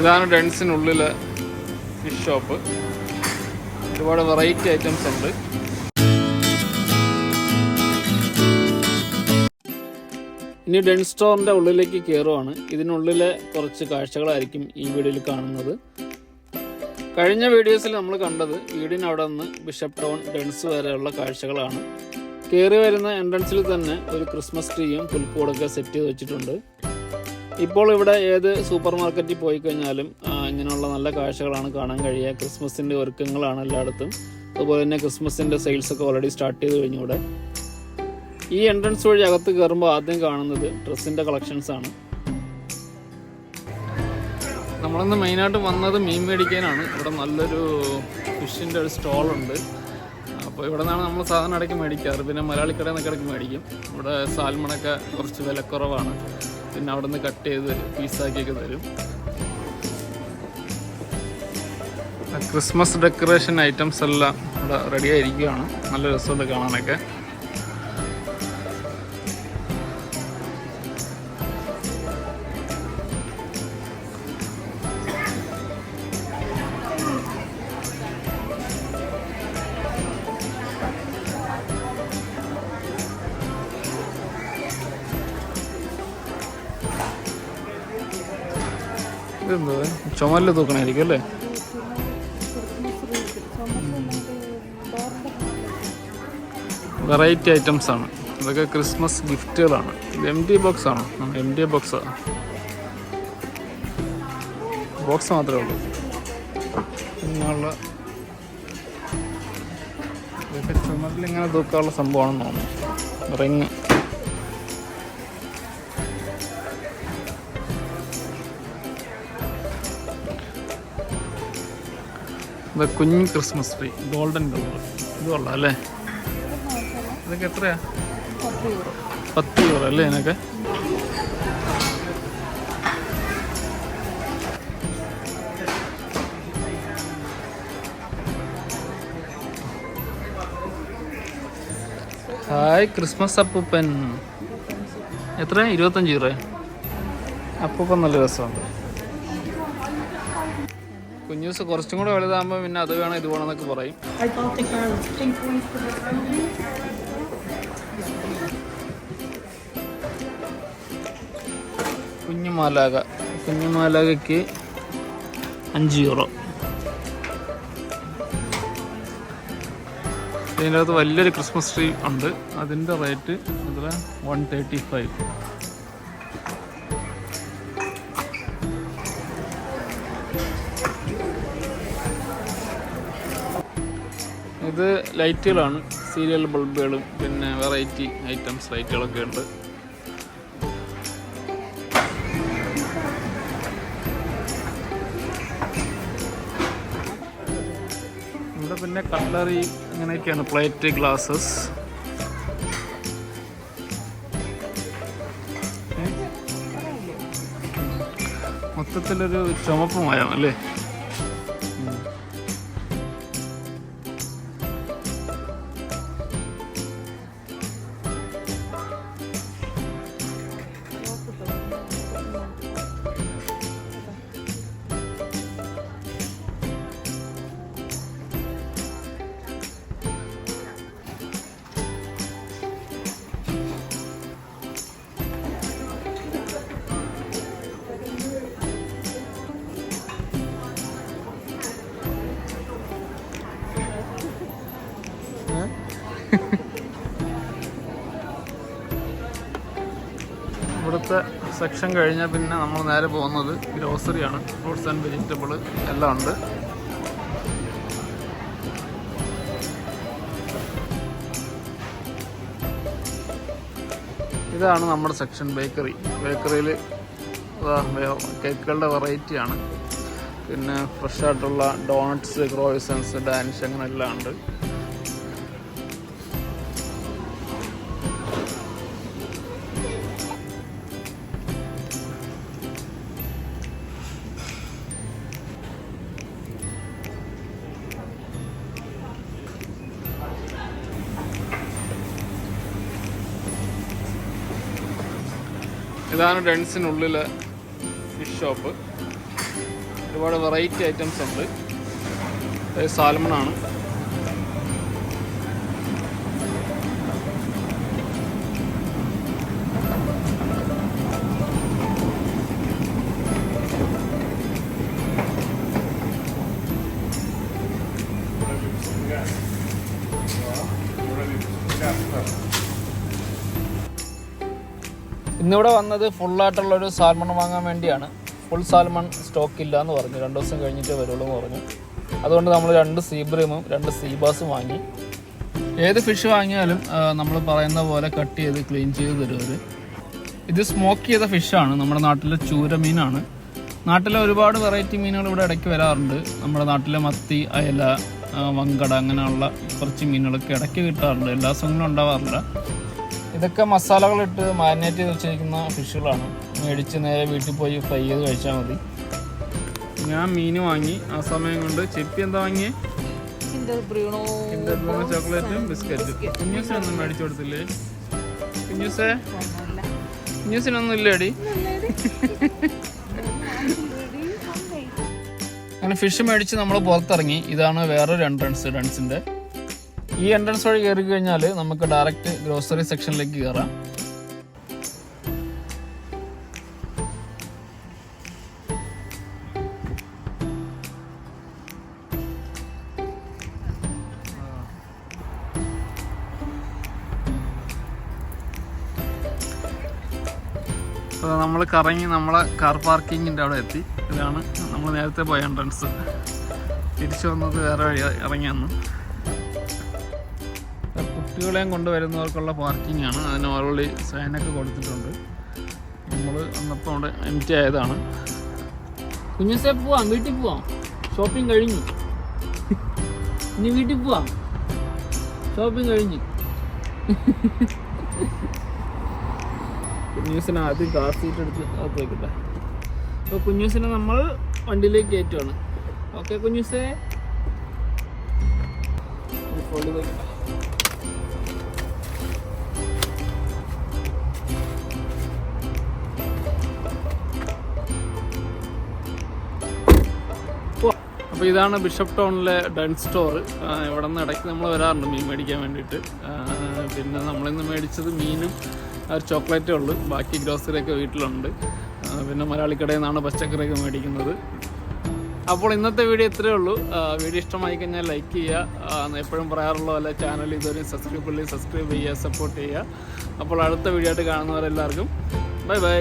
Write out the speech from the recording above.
ഇതാണ് ഡെൻസിനുള്ളിലെ fish shop. ഒരുപാട് വെറൈറ്റി ഐറ്റംസ് ഉണ്ട്. ഇനി ഡെൻ സ്റ്റോറിന്റെ ഉള്ളിലേക്ക് കയറുവാണ് ഇതിനുള്ളിലെ കുറച്ച് കാഴ്ചകളായിരിക്കും ഈ വീഡിയോയിൽ കാണുന്നത്. കഴിഞ്ഞ വീഡിയോസിൽ നമ്മൾ കണ്ടത് വീടിനവിടെ നിന്ന് ബിഷപ്പ് ടൗൺ ഡെൻസ് വരെയുള്ള കാഴ്ചകളാണ്. കയറി വരുന്ന എൻട്രൻസിൽ തന്നെ ഒരു ക്രിസ്മസ് ട്രീയും പുൽക്കൂടൊക്കെ സെറ്റ് ചെയ്ത് വെച്ചിട്ടുണ്ട്. ഇപ്പോൾ ഇവിടെ ഏത് സൂപ്പർ മാർക്കറ്റിൽ പോയി കഴിഞ്ഞാലും ഇങ്ങനെയുള്ള നല്ല കാഴ്ചകളാണ് കാണാൻ കഴിയുക. ക്രിസ്മസിന്റെ ഒരുക്കങ്ങളാണ് എല്ലായിടത്തും. അതുപോലെ തന്നെ ക്രിസ്മസിന്റെ സെയിൽസ് ഒക്കെ ഓൾറെഡി സ്റ്റാർട്ട് ചെയ്ത് കഴിഞ്ഞു ഇവിടെ. ഈ എൻട്രൻസ് വഴി അകത്ത് കയറുമ്പോൾ ആദ്യം കാണുന്നത് ഡ്രസ്സിന്റെ കളക്ഷൻസ് ആണ്. നമ്മളിന്ന് മെയിനായിട്ട് വന്നത് മീൻ മേടിക്കാനാണ്. ഇവിടെ നല്ലൊരു ഫിഷിന്റെ ഒരു സ്റ്റോളുണ്ട് അപ്പോൾ ഇവിടെ നിന്നാണ് നമ്മൾ സാധനം ഇടയ്ക്ക് മേടിക്കാറ്. പിന്നെ മലയാളിക്കടയിൽ നിന്നൊക്കെ ഇടയ്ക്ക് മേടിക്കും. ഇവിടെ സാൽമണൊക്കെ കുറച്ച് വിലക്കുറവാണ്. പിന്നെ അവിടെ നിന്ന് കട്ട് ചെയ്ത് പീസാക്കിയൊക്കെ തരും. ക്രിസ്മസ് ഡെക്കറേഷൻ ഐറ്റംസ് എല്ലാം ഇവിടെ റെഡി ആയിരിക്കുകയാണ്. നല്ല രസമുണ്ട് കാണാനൊക്കെ. ഇതെന്തോ ചുമലിൽ തൂക്കണായിരിക്കും അല്ലേ? വെറൈറ്റി ഐറ്റംസ് ആണ്. ഇതൊക്കെ ക്രിസ്മസ് ഗിഫ്റ്റുകളാണ് ഇത് എം ടി ബോക്സ് ആണ്? എം ടി ബോക്സ് ബോക്സ് മാത്രമേ ഉള്ളൂ. ഇങ്ങനെയുള്ള ഇതൊക്കെ ചുമരിൽ ഇങ്ങനെ തൂക്കാനുള്ള സംഭവമാണെന്ന് തോന്നുന്നു. റിങ് ഇത് കുഞ്ഞ് ക്രിസ്മസ് ട്രീ ഗോൾഡൻ കളർ ഇത് കൊള്ളാം അല്ലേ? ഇതൊക്കെ എത്രയാ? പത്ത് യൂറോ അല്ലേ ഇതിനൊക്കെ? ഹായ് ക്രിസ്മസ് അപ്പൂപ്പൻ. എത്ര ഇരുപത്തഞ്ച് യൂറോ. അപ്പൂപ്പൻ നല്ല രസമുണ്ട്. കുഞ്ഞൂസ് കുറച്ചും കൂടെ വലുതാകുമ്പോൾ പിന്നെ അത് വേണം ഇത് വേണം എന്നൊക്കെ പറയും. കുഞ്ഞു bought കുഞ്ഞു കുഞ്ഞുമാലാകയ്ക്ക് അഞ്ച് യൂറോ ഇതിന്റെ അകത്ത് വലിയൊരു ക്രിസ്മസ് ട്രീ ഉണ്ട്. അതിന്റെ റേറ്റ് എത്ര വൺ തേർട്ടി ഫൈവ് ഇത് ലൈറ്റുകളാണ്. സീരിയൽ ബൾബുകളും പിന്നെ വെറൈറ്റി ഐറ്റംസ് ലൈറ്റുകളൊക്കെ ഉണ്ട്. ഇവിടെ പിന്നെ കട്ട്ലറി അങ്ങനെയൊക്കെയാണ് പ്ലേറ്റ് ഗ്ലാസസ് മൊത്തത്തിലൊരു ചുമപ്പ് മയം അല്ലേ ഇവിടുത്തെ സെക്ഷൻ കഴിഞ്ഞാൽ പിന്നെ നമ്മൾ നേരെ പോകുന്നത് ഗ്രോസറിയാണ് ഫ്രൂട്ട്സ് ആൻഡ് വെജിറ്റബിൾ എല്ലാം ഉണ്ട്. ഇതാണ് നമ്മുടെ സെക്ഷൻ ബേക്കറി ബേക്കറിയിൽ കേക്കുകളുടെ വെറൈറ്റിയാണ് പിന്നെ ഫ്രഷായിട്ടുള്ള ഡോണറ്റ്സ് ക്രോയിസൻസ് ഡാനിഷ് അങ്ങനെ എല്ലാം ഉണ്ട്. ഇതാണ് ഡെൻസിനുള്ളിലെ ഫിഷ് ഷോപ്പ്. ഒരുപാട് വെറൈറ്റി ഐറ്റംസ് ഉണ്ട്. സാൽമൺ ആണ്. ഇന്നിവിടെ വന്നത് ഫുള്ളായിട്ടുള്ള ഒരു സാൽമൺ വാങ്ങാൻ വേണ്ടിയാണ്. ഫുൾ സാൽമൺ സ്റ്റോക്ക് ഇല്ല എന്ന് പറഞ്ഞു. രണ്ട് ദിവസം കഴിഞ്ഞിട്ട് വരുള്ളൂ എന്ന് പറഞ്ഞു. അതുകൊണ്ട് നമ്മൾ രണ്ട് സീബ്രീമും രണ്ട് സീബാസും വാങ്ങി. ഏത് ഫിഷ് വാങ്ങിയാലും നമ്മൾ പറയുന്ന പോലെ കട്ട് ചെയ്ത് ക്ലീൻ ചെയ്ത് തരും ഇത് സ്മോക്ക് ചെയ്ത ഫിഷാണ് നമ്മുടെ നാട്ടിലെ ചൂര മീനാണ്. നാട്ടിലെ ഒരുപാട് വെറൈറ്റി മീനുകൾ ഇവിടെ ഇടയ്ക്ക് വരാറുണ്ട്. നമ്മുടെ നാട്ടിലെ മത്തി അയല വങ്കട അങ്ങനെയുള്ള കുറച്ച് മീനുകളൊക്കെ ഇടയ്ക്ക് കിട്ടാറുണ്ട്. എല്ലാ ദിവസങ്ങളും ഉണ്ടാവാറില്ല. ഇതൊക്കെ മസാലകളിട്ട് മാരിനേറ്റ് ചെയ്ത് വെച്ചിരിക്കുന്ന ഫിഷുകളാണ് മേടിച്ച് നേരെ വീട്ടിൽ പോയി ഫ്രൈ ചെയ്ത് കഴിച്ചാൽ മതി. ഞാൻ മീൻ വാങ്ങി. ആ സമയം കൊണ്ട് ചെപ്പി എന്താ വാങ്ങിയേ? ചോക്ലേറ്റും ബിസ്ക്കറ്റും കുഞ്ഞൂസിനൊന്നും മേടിച്ചു കൊടുത്തില്ലേ? കുഞ്ഞൂസേ? കുഞ്ഞൂസിനൊന്നും ഇല്ലേടി. അങ്ങനെ ഫിഷ് മേടിച്ച് നമ്മൾ പുറത്തിറങ്ങി. ഇതാണ് വേറൊരു എൻട്രൻസ് ഡൺസിന്റെ ഈ എൻട്രൻസ് വഴി കയറി കഴിഞ്ഞാൽ നമുക്ക് ഡയറക്റ്റ് ഗ്രോസറി സെക്ഷനിലേക്ക് കയറാം. അപ്പോൾ നമ്മൾ കറങ്ങി നമ്മളെ കാർ പാർക്കിങ്ങിന്റെ അവിടെ എത്തി. ഇതാണ് നമ്മൾ നേരത്തെ പോയ എൻട്രൻസ് തിരിച്ചു വന്നത് വേറെ വഴി ഇറങ്ങി വന്നു കുട്ടികളെയും കൊണ്ടുവരുന്നവർക്കുള്ള പാർക്കിംഗ് ആണ് അതിന് ഓൾറെഡി സൈനൊക്കെ കൊടുത്തിട്ടുണ്ട്. നമ്മൾ അന്നപ്പോൾ അവിടെ എം ടി ആയതാണ്. കുഞ്ഞുസേ പോവാം. വീട്ടിൽ പോവാം. ഷോപ്പിംഗ് കഴിഞ്ഞു. ഇനി വീട്ടിൽ പോവാം. ഷോപ്പിംഗ് കഴിഞ്ഞു. കുഞ്ഞൂസിനെ ആദ്യം കാർ സീറ്റ് എടുത്ത് അകത്ത് വെക്കട്ടെ. അപ്പോൾ കുഞ്ഞൂസിനെ നമ്മൾ വണ്ടിയിലേക്ക് കയറ്റുവാണ്. ഓക്കെ കുഞ്ഞൂസേ. ഈ ഫോണിൽ വെക്കട്ടെ. അപ്പോൾ ഇതാണ് ബിഷപ്പ് ടൗണിലെ ഡൺ സ്റ്റോർ. ഇവിടെ നിന്ന് ഇടയ്ക്ക് നമ്മൾ വരാറുണ്ട് മീൻ മേടിക്കാൻ വേണ്ടിയിട്ട്. പിന്നെ നമ്മളിന്ന് മേടിച്ചത് മീനും ഒരു ചോക്ലേറ്റേ ഉള്ളൂ. ബാക്കി ഗ്രോസറിയൊക്കെ വീട്ടിലുണ്ട്. പിന്നെ മലയാളിക്കടയിൽ നിന്നാണ് പച്ചക്കറിയൊക്കെ മേടിക്കുന്നത്. അപ്പോൾ ഇന്നത്തെ വീഡിയോ ഇത്രയേ ഉള്ളൂ. വീഡിയോ ഇഷ്ടമായി കഴിഞ്ഞാൽ ലൈക്ക് ചെയ്യുക. എപ്പോഴും പറയാറുള്ള പോലെ ചാനൽ ഇതുവരെ സബ്സ്ക്രൈബ് ചെയ്യുക സബ്സ്ക്രൈബ് ചെയ്യുക സപ്പോർട്ട് ചെയ്യുക. അപ്പോൾ അടുത്ത വീഡിയോ ആയിട്ട് കാണുന്നവരെല്ലാവർക്കും ബൈ ബൈ.